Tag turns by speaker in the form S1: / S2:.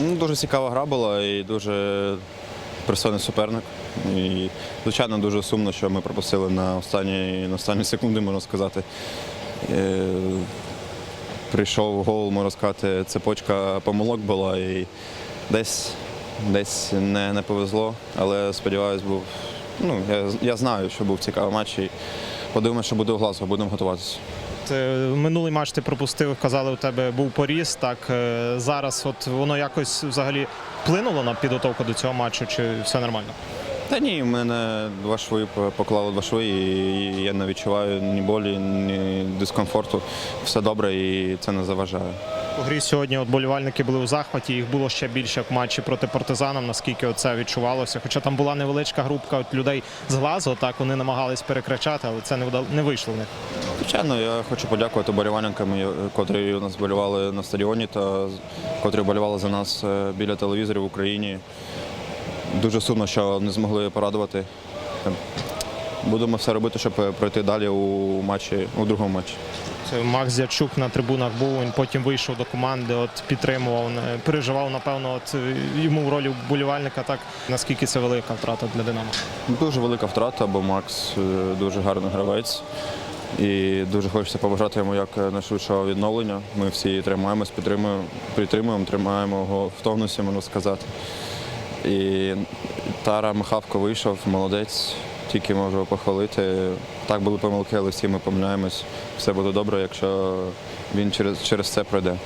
S1: Ну, дуже цікава гра була і дуже пристойний суперник. І, звичайно, дуже сумно, що ми пропустили на останні, на останні секунди, можна сказати. Е, прийшов гол, можна сказати, цепочка помилок була і десь, десь не, не повезло, але сподіваюсь, був. Ну, я, я знаю, що був цікавий матч і подивимося, що буде у Глазго, будемо готуватися.
S2: Минулий матч ти пропустив, казали, у тебе був поріз. Так е, зараз, от воно якось взагалі вплинуло на підготовку до цього матчу, чи все нормально?
S1: Та ні, в мене два шви по- поклали два шви, і я не відчуваю ні болі, ні дискомфорту. Все добре і це не заважає.
S2: У грі сьогодні от болівальники були у захваті, їх було ще більше в матчі проти партизанам, наскільки це відчувалося. Хоча там була невеличка групка от людей з глазу, так вони намагались перекричати, але це не вдал- не вийшло них.
S1: Звичайно, я хочу подякувати болівальникам, котрі у нас болювали на стадіоні та котрі болювали за нас е, біля телевізорів в Україні. Дуже сумно, що не змогли порадувати. Будемо все робити, щоб е, пройти далі у матчі, у другому матчі.
S2: Це Макс Дячук на трибунах був. Він потім вийшов до команди, от підтримував, переживав, напевно, от е, йому в ролі вболівальника. Так наскільки це велика втрата для Динамо.
S1: Дуже велика втрата, бо Макс е, дуже гарний гравець. І дуже хочеться побажати йому як найшвидшого відновлення. Ми всі тримаємось, підтримуємо, підтримуємо, тримаємо його в тонусі, можна сказати. І Тара Михавко вийшов, молодець, тільки можу похвалити. Так були помилки, але всі ми помиляємось. Все буде добре, якщо він через, через це пройде.